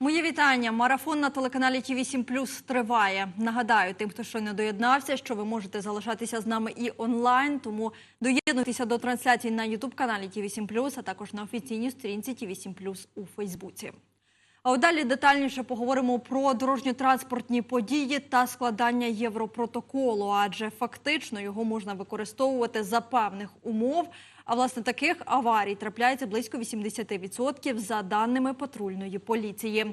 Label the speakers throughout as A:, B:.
A: Моє вітання. Марафон на телеканалі ТІВІ 7 Плюс триває. Нагадаю, тим, хто ще не доєднався, що ви можете залишатися з нами і онлайн. Тому доєднуйтеся до трансляції на Ютуб каналі ТІВІ 7 Плюс, а також на офіційній сторінці ТІВІ 7 Плюс у Фейсбуці. А далі детальніше поговоримо про дорожньо-транспортні події та складання європротоколу, адже фактично його можна використовувати за певних умов. А власне таких аварій трапляється близько 80% за даними патрульної поліції.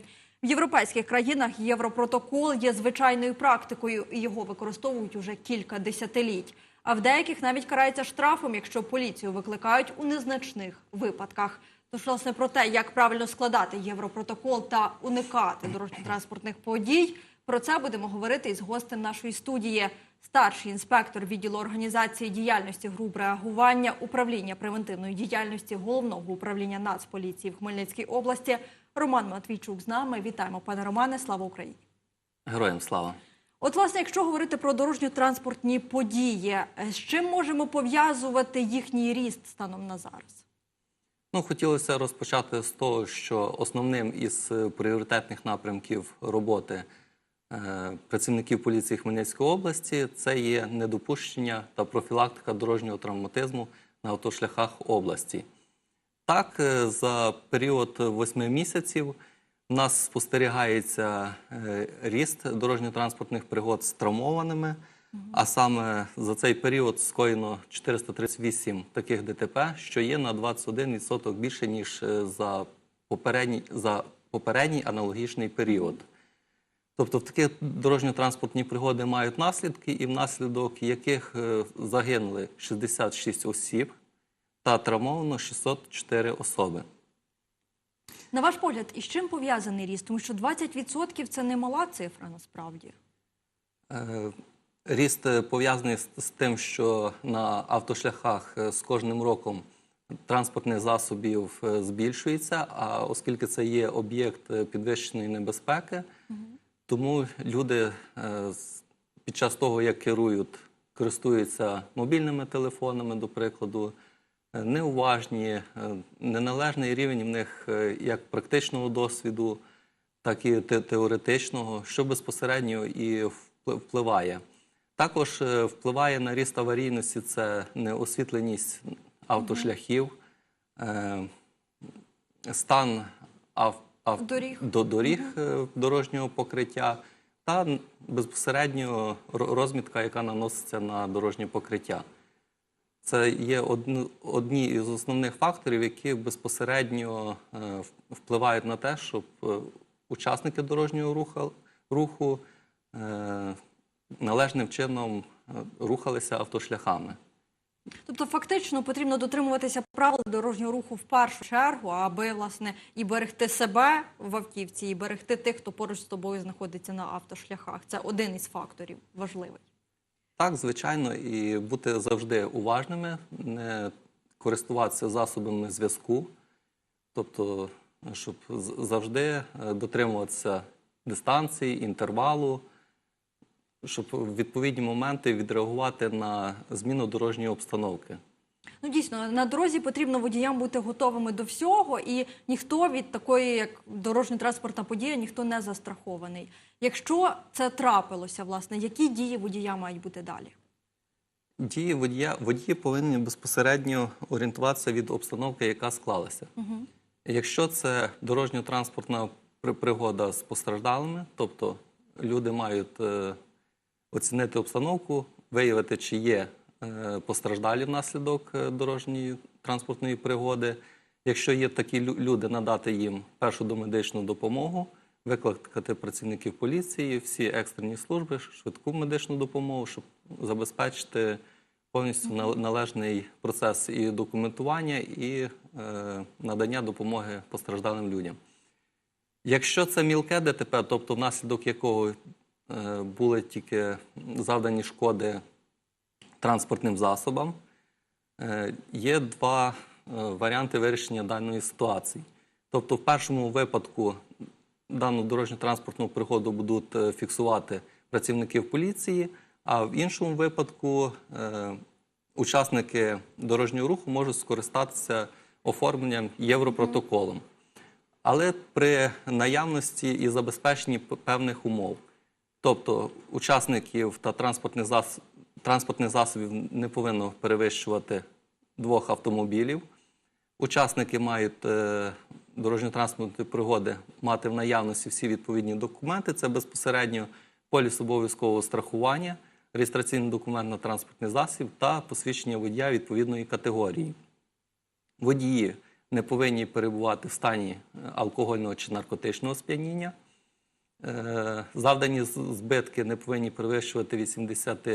A: В європейських країнах європротокол є звичайною практикою, і його використовують уже кілька десятиліть. А в деяких навіть карається штрафом, якщо поліцію викликають у незначних випадках. Тож, власне, про те, як правильно складати європротокол та уникати дорожньо-транспортних подій, про це будемо говорити із гостем нашої студії. Старший інспектор відділу організації діяльності груп реагування управління превентивної діяльності головного управління Нацполіції в Хмельницькій області Роман Матвійчук з нами. Вітаємо, пане Романе. Слава Україні!
B: Героям слава.
A: От, власне, якщо говорити про дорожньо-транспортні події, з чим можемо пов'язувати їхній ріст станом на зараз?
B: Ну, хотілося розпочати з того, що основним із пріоритетних напрямків роботи працівників поліції Хмельницької області це є недопущення та профілактика дорожнього травматизму на автошляхах області. Так, е, за період восьми місяців у нас спостерігається е, ріст дорожньо-транспортних пригод з травмованими. А саме за цей період скоєно 438 таких ДТП, що є на 21% більше ніж е, за попередній за попередній аналогічний період. Тобто, в такі дорожньо-транспортні пригоди мають наслідки, і внаслідок яких е, загинули 66 осіб та травмовано 604 особи.
A: На ваш погляд, із чим пов'язаний ріст? Тому що 20% – це немала цифра насправді.
B: Е, Ріст е, пов'язаний з тим, що на автошляхах з кожним роком транспортних засобів збільшується, а оскільки це є об'єкт підвищеної небезпеки, тому люди е, під час того, як керують, користуються мобільними телефонами, до прикладу, е, неуважні, е, неналежний рівень в них як практичного досвіду, так і теоретичного, що безпосередньо і впливає. Також впливає на ріст аварійності це неосвітленість автошляхів, стан ав, ав,
A: Доріг.
B: до доріг е, дорожнього покриття та безпосередньо розмітка, яка наноситься на дорожнє покриття. Це є одні із основних факторів, які безпосередньо е, впливають на те, щоб е, учасники дорожнього руху належним чином рухалися автошляхами.
A: Тобто, фактично потрібно дотримуватися правил дорожнього руху в першу чергу, аби власне і берегти себе в автівці, і берегти тих, хто поруч з тобою знаходиться на автошляхах. Це один із факторів важливий.
B: Так, звичайно, і бути завжди уважними, не користуватися засобами зв'язку, тобто, щоб завжди е, дотримуватися дистанції, інтервалу, щоб в відповідні моменти відреагувати на зміну дорожньої обстановки.
A: Ну дійсно на дорозі потрібно водіям бути готовими до всього, і ніхто від такої, як дорожньо-транспортна подія, ніхто не застрахований. Якщо це трапилося, власне, які дії водія мають бути далі?
B: Дії водія водії повинні безпосередньо орієнтуватися від обстановки, яка склалася. Якщо це дорожньо-транспортна пригода з постраждалими, тобто люди мають е, оцінити обстановку, виявити, чи є е, постраждалі внаслідок е, дорожньої транспортної пригоди. Якщо є такі люди, надати їм першу домедичну допомогу, викликати працівників поліції, всі екстрені служби, швидку медичну допомогу, щоб забезпечити повністю належний процес і документування, і е, надання допомоги постраждалим людям. Якщо це мілке ДТП, тобто внаслідок якого були тільки завдані шкоди транспортним засобам, е, є два е, варіанти вирішення даної ситуації. Тобто, в першому випадку дану дорожньо-транспортну пригоду будуть е, фіксувати працівників поліції, а в іншому випадку е, учасники дорожнього руху можуть скористатися оформленням європротоколом. але при наявності і забезпеченні певних умов. Тобто учасників та транспортних, зас... транспортних засобів не повинно перевищувати двох автомобілів. Учасники мають е, дорожньо-транспортної пригоди мати в наявності всі відповідні документи. Це безпосередньо поліс обов'язкового страхування, реєстраційний документ на транспортний засіб та посвідчення водія відповідної категорії. Водії не повинні перебувати в стані е, алкогольного чи наркотичного сп'яніння. Е, Завдані збитки не повинні перевищувати 80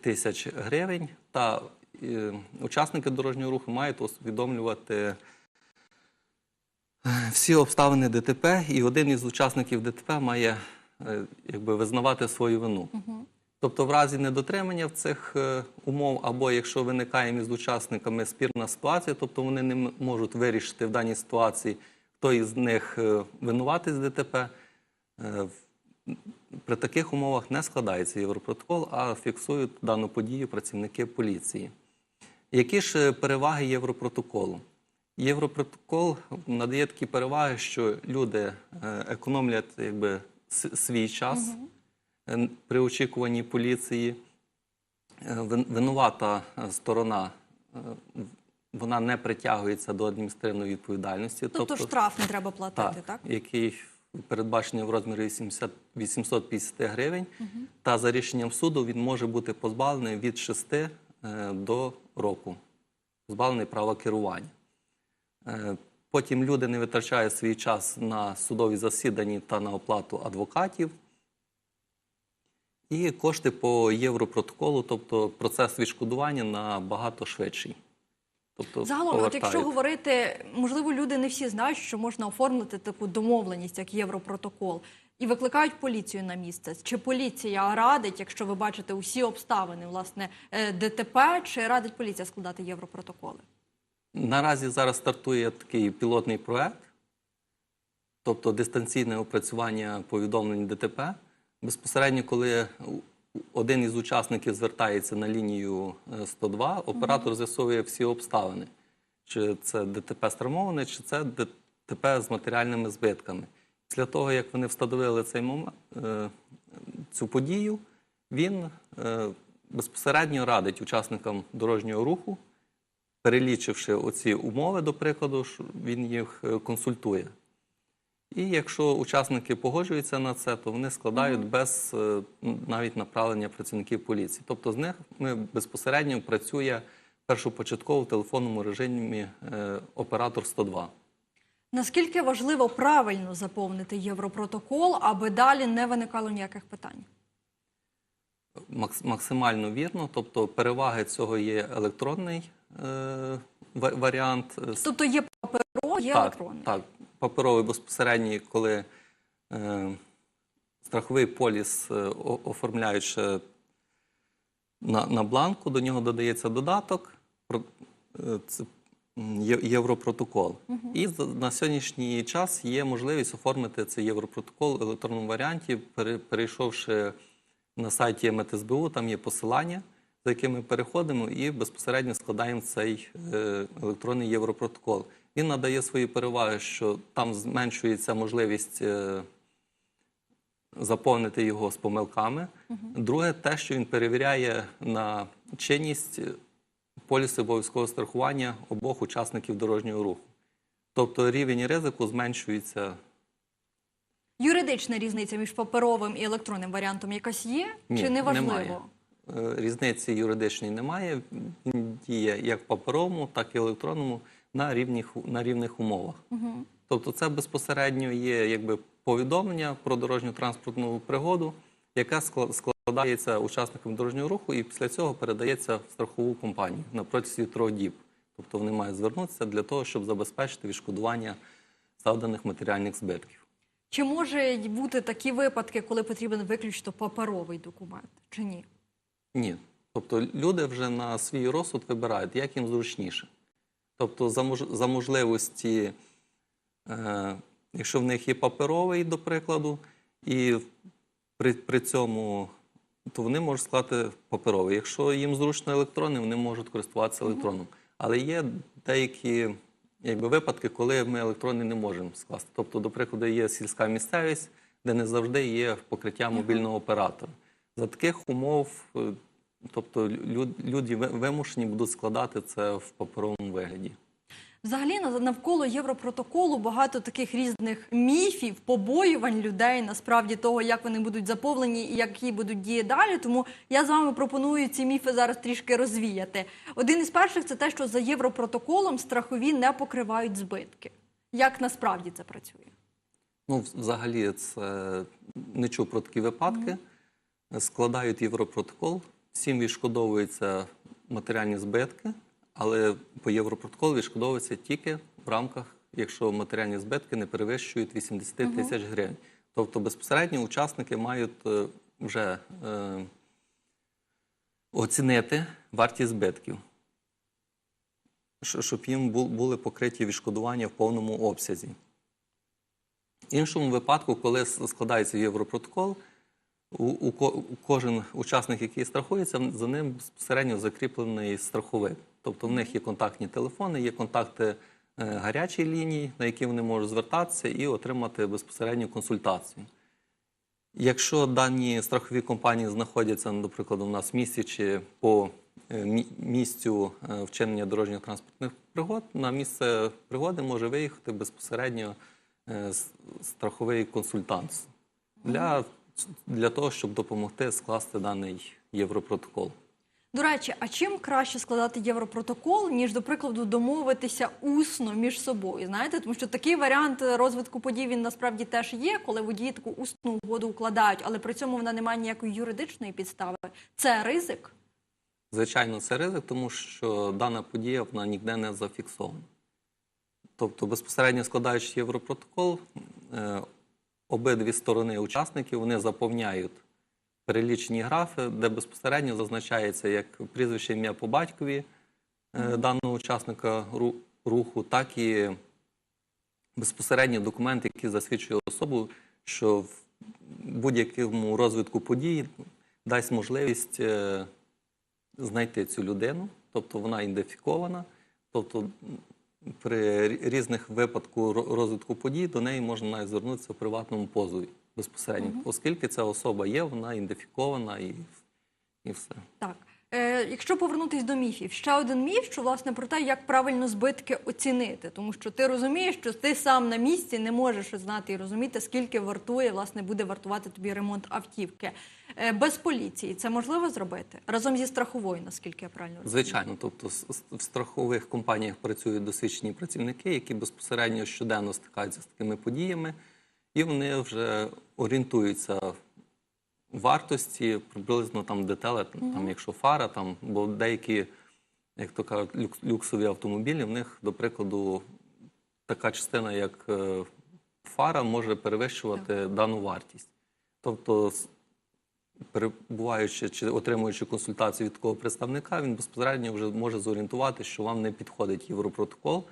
B: тисяч гривень, та е, учасники дорожнього руху мають усвідомлювати е, всі обставини ДТП, і один із учасників ДТП має якби, визнавати свою вину. Тобто, в разі недотримання в цих умов, або якщо виникає між учасниками спірна ситуація, тобто вони не можуть вирішити в даній ситуації, хто із них винуватий з ДТП. Е, При таких умовах не складається Європротокол, а фіксують дану подію працівники поліції. Які ж е, переваги Європротоколу? Європротокол надає такі переваги, що люди е, економлять якби, свій час е, при очікуванні поліції. Винувата сторона вона не притягується до адміністративної відповідальності.
A: Тобто, штраф не треба платити, так?
B: який передбачений в розмірі 80, 850 гривень. Та за рішенням суду він може бути позбавлений від 6 е, до року, позбавлений права керування. Е, Потім люди не витрачають свій час на судові засідання та на оплату адвокатів. І кошти по європротоколу, тобто процес відшкодування набагато швидший. Тобто
A: Загалом, от якщо говорити, можливо, люди не всі знають, що можна оформити таку домовленість, як Європротокол, і викликають поліцію на місце. Чи поліція радить, якщо ви бачите усі обставини, власне, е, ДТП, чи радить поліція складати Європротоколи?
B: Наразі зараз стартує такий пілотний проект, тобто дистанційне опрацювання повідомлень ДТП. Безпосередньо, коли один із учасників звертається на лінію е, 102, оператор з'ясовує всі обставини, чи це ДТП стримоване, чи це ДТП з матеріальними збитками. Після того, як вони встановили цей момент, е, цю подію, він е, безпосередньо радить учасникам дорожнього руху перелічивши оці умови, до прикладу, він їх е, консультує. І якщо учасники погоджуються на це, то вони складають без е, м, навіть направлення працівників поліції. Тобто з них ми безпосередньо працює першопочатково в телефонному режимі е, оператор 102.
A: Наскільки важливо правильно заповнити Європротокол, аби далі не виникало ніяких питань?
B: Максимально вірно, тобто переваги цього є електронний е, варіант.
A: Тобто є паперо, є електронний.
B: Так, паперовий безпосередній, коли е, страховий поліс е, о- оформляють ще на, на бланку, до нього додається додаток, про, е, це є- європротокол. І на сьогоднішній час є можливість оформити цей європротокол в електронному варіанті, перейшовши на сайті МТСБУ, там є посилання, за яким ми переходимо і безпосередньо складаємо цей е, електронний європротокол. Він надає свої переваги, що там зменшується можливість е, заповнити його з помилками. Друге, те, що він перевіряє на чинність полісу обов'язкового страхування обох учасників дорожнього руху. Тобто рівень ризику зменшується
A: Юридична різниця між паперовим і електронним варіантом якась є?
B: Ні,
A: чи не важливо?
B: немає. Е, Різниці юридичної немає. Він діє як паперовому, так і електронному на рівних, на рівних умовах. Тобто це безпосередньо є якби повідомлення про дорожню транспортну пригоду, скла- складається учасникам дорожнього руху і після цього передається в страхову компанію на протязі трьох діб. Тобто вони мають звернутися для того, щоб забезпечити відшкодування завданих матеріальних збитків.
A: Чи може бути такі випадки, коли потрібен виключно паперовий документ, чи ні?
B: Ні. Тобто люди вже на свій розсуд вибирають, як їм зручніше. Тобто, за, мож... за можливості, е... якщо в них є паперовий, до прикладу, і при, при цьому то вони можуть склати паперовий. Якщо їм зручно електронний, вони можуть користуватися електронним. Але є деякі якби випадки, коли ми електронний не можемо скласти. Тобто, до прикладу, є сільська місцевість, де не завжди є покриття мобільного оператора. За таких умов, е, тобто люди вимушені будуть складати це в паперовому вигляді.
A: Взагалі на- навколо Європротоколу багато таких різних міфів, побоювань людей, насправді того, як вони будуть заповнені і які будуть дії далі. Тому я з вами пропоную ці міфи зараз трішки розвіяти. Один із перших це те, що за Європротоколом страхові не покривають збитки. Як насправді це працює?
B: Ну, взагалі, це не чув про такі випадки. Складають Європротокол, всім відшкодовуються матеріальні збитки, але по Європротоколу відшкодовується тільки в рамках, якщо матеріальні збитки не перевищують 80 тисяч гривень. Тобто безпосередньо учасники мають е, вже е, оцінити вартість збитків, щоб їм були покриті відшкодування в повному обсязі. В іншому випадку, коли складається європротокол, у, у, кожен учасник, який страхується, за ним безпосередньо закріплений страховик. Тобто в них є контактні телефони, є контакти е, гарячої лінії, на які вони можуть звертатися і отримати безпосередню консультацію. Якщо дані страхові компанії знаходяться, ну, до прикладу, у нас в місті чи по е, місцю е, вчинення дорожньо-транспортних пригод, на місце пригоди може виїхати безпосередньо страховий консультант для, для того, щоб допомогти скласти даний європротокол.
A: До речі, а чим краще складати європротокол, ніж, до прикладу, домовитися усно між собою? Знаєте, тому що такий варіант розвитку подій він насправді теж є, коли водії таку усну угоду укладають, але при цьому вона не має ніякої юридичної підстави. Це ризик.
B: Звичайно, це ризик, тому що дана подія вона ніде не зафіксована. Тобто, безпосередньо складаючи європротокол, е, обидві сторони учасників вони заповняють перелічені графи, де безпосередньо зазначається як прізвище ім'я по батькові е, даного учасника руху, так і безпосередньо документ, який засвідчує особу, що в будь-якому розвитку подій дасть можливість е, знайти цю людину, тобто вона ідентифікована, тобто при різних випадку ро- розвитку подій до неї можна навіть звернутися в приватному позові безпосередньо, оскільки ця особа є, вона ідентифікована і, і все.
A: Так. Е, якщо повернутись до міфів, ще один міф, що власне про те, як правильно збитки оцінити, тому що ти розумієш, що ти сам на місці не можеш знати і розуміти, скільки вартує, власне, буде вартувати тобі ремонт автівки. Е, без поліції це можливо зробити разом зі страховою, наскільки я правильно розумію?
B: Звичайно, тобто в страхових компаніях працюють досвідчені працівники, які безпосередньо щоденно стикаються з такими подіями, і вони вже орієнтуються в вартості приблизно там деталі, там, якщо фара, там, бо деякі, як то кажуть, люкс- люксові автомобілі, в них, до прикладу, така частина, як е, фара, може перевищувати дану вартість. Тобто, перебуваючи чи отримуючи консультацію від такого представника, він безпосередньо вже може зорієнтувати, що вам не підходить європротокол.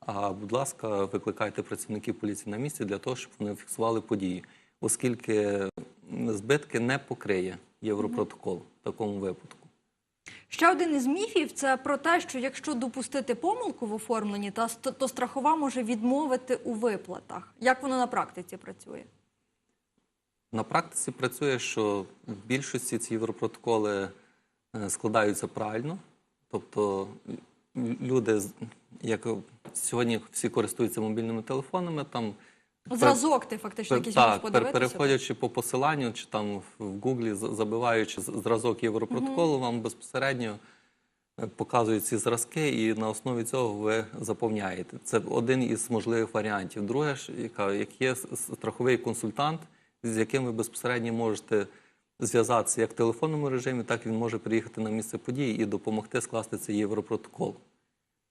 B: А будь ласка, викликайте працівників поліції на місці для того, щоб вони фіксували події, оскільки збитки не покриє європротокол в такому випадку.
A: Ще один із міфів це про те, що якщо допустити помилку в оформленні, то страхова може відмовити у виплатах. Як воно на практиці працює?
B: На практиці працює, що в більшості ці європротоколи е, складаються правильно. Тобто люди, як сьогодні всі користуються мобільними телефонами, там
A: Зразок ти фактично якийсь
B: так,
A: можеш подивитися.
B: переходячи по посиланню, чи там в Гуглі забиваючи зразок європротоколу, вам безпосередньо е, показують ці зразки, і на основі цього ви заповняєте. Це один із можливих варіантів. Друге, як є страховий консультант, з яким ви безпосередньо можете зв'язатися як в телефонному режимі, так він може приїхати на місце події і допомогти скласти цей європротокол.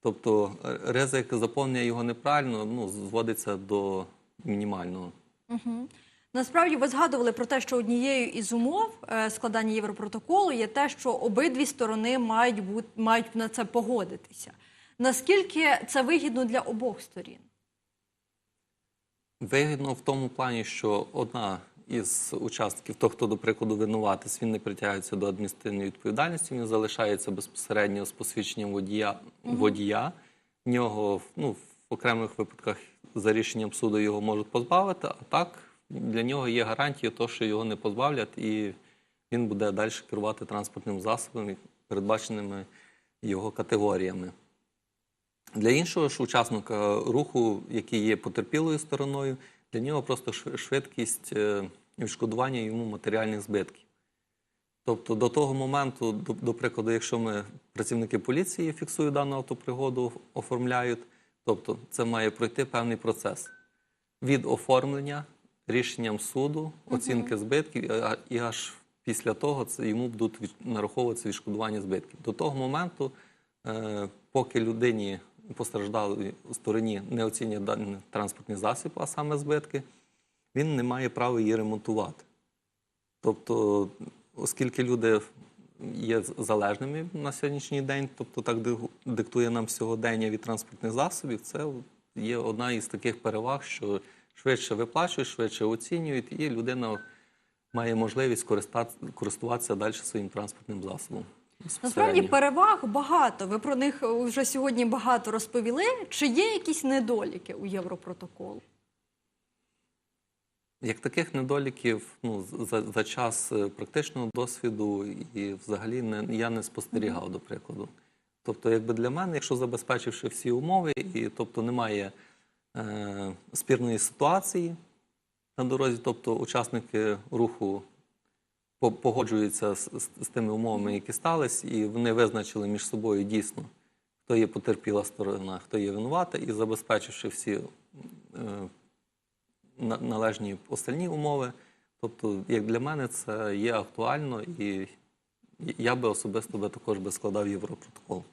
B: Тобто е, ризик заповнення його неправильно ну, зводиться до мінімального.
A: Насправді ви згадували про те, що однією із умов е, складання європротоколу є те, що обидві сторони мають бути мають на це погодитися. Наскільки це вигідно для обох сторін?
B: Вигідно в тому плані, що одна із учасників, той, хто, до прикладу, винуватець, він не притягується до адміністративної відповідальності, він залишається безпосередньо з посвідченням водія. водія. В нього ну, окремих випадках за рішенням суду його можуть позбавити, а так для нього є гарантія, того, що його не позбавлять, і він буде далі керувати транспортним засобом, передбаченими його категоріями. Для іншого ж учасника руху, який є потерпілою стороною, для нього просто швидкість е, відшкодування йому матеріальних збитків. Тобто до того моменту, до, до прикладу, якщо ми працівники поліції фіксують дану автопригоду, оформляють, тобто це має пройти певний процес від оформлення рішенням суду, оцінки збитків, і аж після того це йому будуть нараховуватися відшкодування збитків. До того моменту, е, поки людині постраждалій стороні не оцінює даний транспортний засіб, а саме збитки, він не має права її ремонтувати. Тобто, оскільки люди є залежними на сьогоднішній день, тобто так диктує нам сьогодення від транспортних засобів, це є одна із таких переваг, що швидше виплачують, швидше оцінюють, і людина має можливість користуватися далі своїм транспортним засобом.
A: Насправді переваг багато. Ви про них вже сьогодні багато розповіли. Чи є якісь недоліки у Європротоколу?
B: Як таких недоліків ну, за, за час е, практичного досвіду і взагалі не, я не спостерігав, до прикладу. Тобто, якби для мене, якщо забезпечивши всі умови, і тобто немає е, спірної ситуації на дорозі, тобто учасники руху погоджуються з, з, з тими умовами, які стались, і вони визначили між собою дійсно, хто є потерпіла сторона, хто є винувата, і забезпечивши всі е, на- належні остальні умови. Тобто, як для мене, це є актуально, і я би особисто би також би складав європротокол.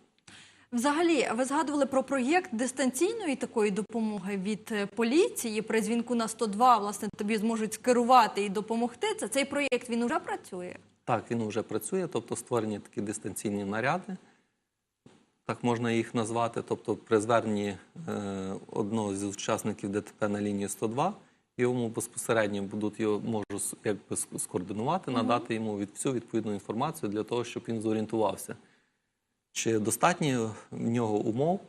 A: Взагалі, ви згадували про проєкт дистанційної такої допомоги від е, поліції при дзвінку на 102, власне, тобі зможуть скерувати і допомогти. Це цей проєкт він уже працює.
B: Так, він вже працює, тобто створені такі дистанційні наряди, так можна їх назвати. Тобто, при зверненні е, одного з учасників ДТП на лінію 102, йому безпосередньо будуть його можуть якби скоординувати, надати йому від, всю відповідну інформацію для того, щоб він зорієнтувався. Чи достатньо в нього умов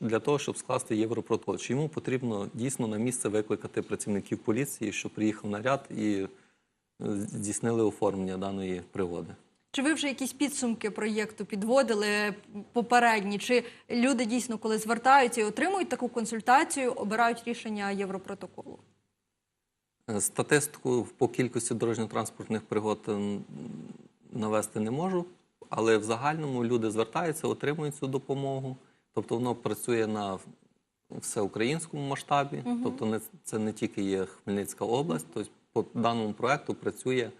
B: для того, щоб скласти європротокол? Чи йому потрібно дійсно на місце викликати працівників поліції, щоб приїхав наряд і е, здійснили оформлення даної пригоди?
A: Чи ви вже якісь підсумки проєкту підводили попередні? Чи люди дійсно, коли звертаються і отримують таку консультацію, обирають рішення Європротоколу?
B: Е, Статистику по кількості дорожньо-транспортних пригод навести не можу, але в загальному люди звертаються, отримують цю допомогу. Тобто воно працює на всеукраїнському масштабі, тобто не, це не тільки є Хмельницька область, тобто по даному проекту працює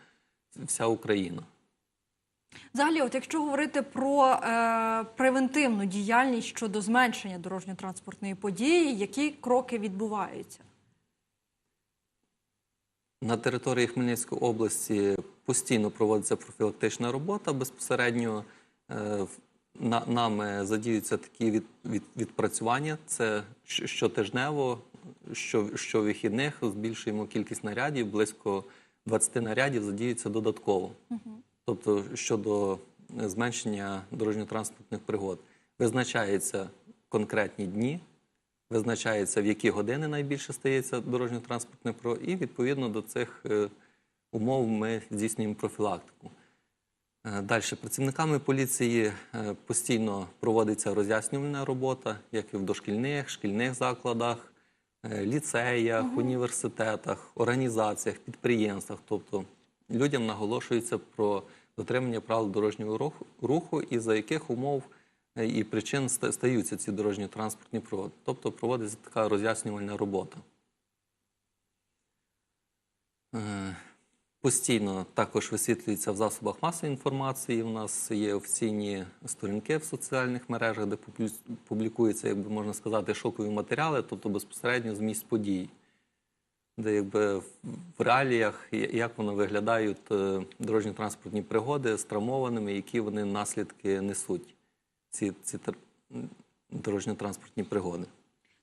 B: вся Україна.
A: Взагалі, от якщо говорити про е, превентивну діяльність щодо зменшення дорожньо-транспортної події, які кроки відбуваються?
B: На території Хмельницької області постійно проводиться профілактична робота. Безпосередньо е, на, нами задіються такі від, від, відпрацювання. Це щотижнево, що, щовихідних збільшуємо кількість нарядів, близько 20 нарядів задіються додатково. Тобто щодо зменшення дорожньо-транспортних пригод. Визначаються конкретні дні, визначається, в які години найбільше стається дорожньо-транспортне про, і відповідно до цих е, умов ми здійснюємо профілактику. Далі працівниками поліції е, постійно проводиться роз'яснювальна робота, як і в дошкільних, шкільних закладах, е, ліцеях, університетах, організаціях, підприємствах. Тобто людям наголошується про дотримання правил дорожнього руху, руху і за яких умов е, і причин стаються ці дорожньо-транспортні пригоди. Тобто проводиться така роз'яснювальна робота. Е, Постійно також висвітлюється в засобах масової інформації. У нас є офіційні сторінки в соціальних мережах, де публікуються, як би можна сказати, шокові матеріали, тобто безпосередньо з місць подій, де якби в в реаліях як воно виглядають е, дорожньо-транспортні пригоди з травмованими, які вони наслідки несуть, ці, ці дорожньо-транспортні пригоди.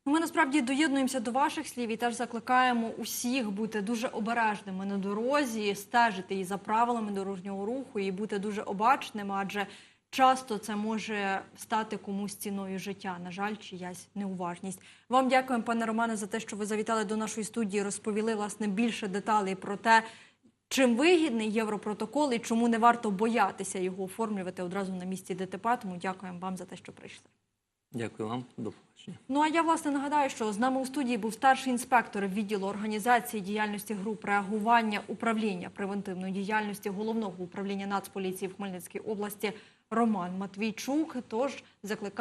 A: Ну, Ми насправді доєднуємося до ваших слів і теж закликаємо усіх бути дуже обережними на дорозі, стежити і за правилами дорожнього руху, і бути дуже обачними, адже часто це може стати комусь ціною життя. На жаль, чиясь неуважність. Вам дякуємо, пане Романе, за те, що ви завітали до нашої студії, розповіли власне більше деталей про те, чим вигідний європротокол і чому не варто боятися його оформлювати одразу на місці ДТП. Тому дякуємо вам за те, що прийшли.
B: Дякую вам, до побачення.
A: Ну а я власне нагадаю, що з нами у студії був старший інспектор відділу організації діяльності груп реагування управління превентивної діяльності головного управління Нацполіції в Хмельницькій області Роман Матвійчук. Тож закликаю.